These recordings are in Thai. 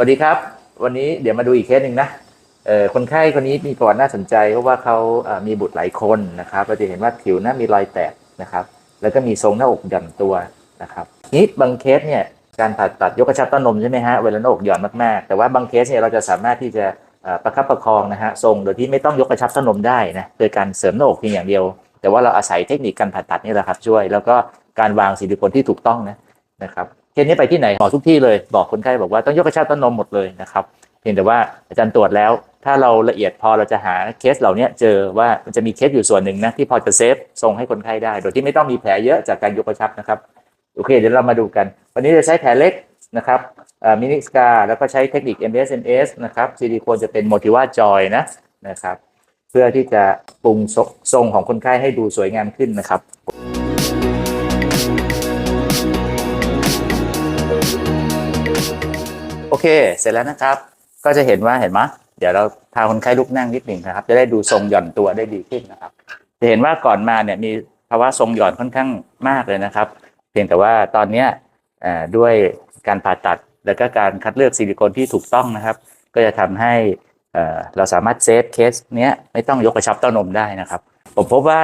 สวัสดีครับ วันนี้เดี๋ยวมาดูอีกเคสหนึ่งนะเอ่อคนไข้คนนี้มีประวัติน่าสนใจเพราะว่าเขาเอ่อมีบุตรหลายคนนะครับเราจะเห็นว่าผิวหน้ามีรอยแตกนะครับ แล้วก็มีทรงหน้าอกหย่อนตัวนะครับนี้บางเคสเนี่ยการผ่าตัดยกกระชับต้านมใช่ไหมฮะเวลาหน้าอกหย่อนมากๆ แต่ว่าบางเคสเนี่ยเราจะสามารถที่จะประคับประคองนะฮะทรงโดยที่ไม่ต้องยกกระชับต้านมได้นะโดยการเสริมหน้าอกเพียงอย่างเดียว แต่ว่าเราอาศัยเทคนิคการผ่าตัดนี่แหละครับช่วย แล้วก็การวางซิลิโคนที่ถูกต้องนะนะครับ สนี้ไปที่ไหนหมอทุกที่เลยบอกคนไข้บอกว่าต้องยกกระชับต้านมหมดเลยนะครับเพียงแต่ว่าอาจารย์ตรวจแล้ว ถ้าเราละเอียดพอเราจะหาเคสเหล่านี้เจอว่ามันจะมีเคสอยู่ส่วนหนึ่งนะที่พอจะเซฟทรงให้คนไข้ได้ โดยที่ไม่ต้องมีแผลเยอะจากการยกกระชับนะครับโอเคเดี๋ยวเรามาดูกัน วันนี้จะใช้แผลเล็กนะครับมินิสกาแล้วก็ใช้เทคนิค MSNS นะครับซิลิโคนจะเป็นโมทิว่าจอยนะนะครับเพื่อที่จะปรุงทรงของคนไข้ให้ดูสวยงามขึ้นนะครับ โอเค เสร็จแล้วนะครับ ก็จะเห็นว่าเห็นไหมเดี๋ยวเราพาคนไข้ลุกนั่งนิดหนึ่งนะครับ จะได้ดูทรงหย่อนตัวได้ดีขึ้นนะครับ จะเห็นว่าก่อนมาเนี่ยมีภาวะทรงหย่อนค่อนข้างมากเลยนะครับ เพียงแต่ว่าตอนเนี้ยด้วยการผ่าตัดแล้วก็การคัดเลือกซิลิโคนที่ถูกต้องนะครับ ก็จะทำให้เราสามารถเซฟเคสเนี้ยไม่ต้องยกกระชับเต้านมได้นะครับ ผมพบว่า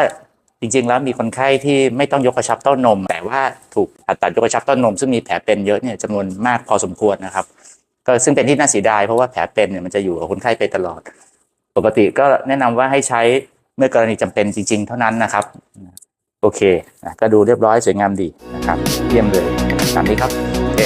จริง ๆ แล้วมีคนไข้ที่ไม่ต้องยกกระชับเต้านม แต่ว่าถูกผ่าตัดยกกระชับเต้านม ซึ่งมีแผลเป็นเยอะเนี่ยจำนวนมากพอสมควรนะครับ ก็ซึ่งเป็นที่น่าเสียดายเพราะว่าแผลเป็นเนี่ยมันจะอยู่กับคนไข้ไปตลอด ปกติก็แนะนำว่าให้ใช้เมื่อกรณีจำเป็นจริง ๆ เท่านั้นนะครับ โอเคก็ดูเรียบร้อยสวยงามดีนะครับ เยี่ยมเลยตามนี้ครับโอเค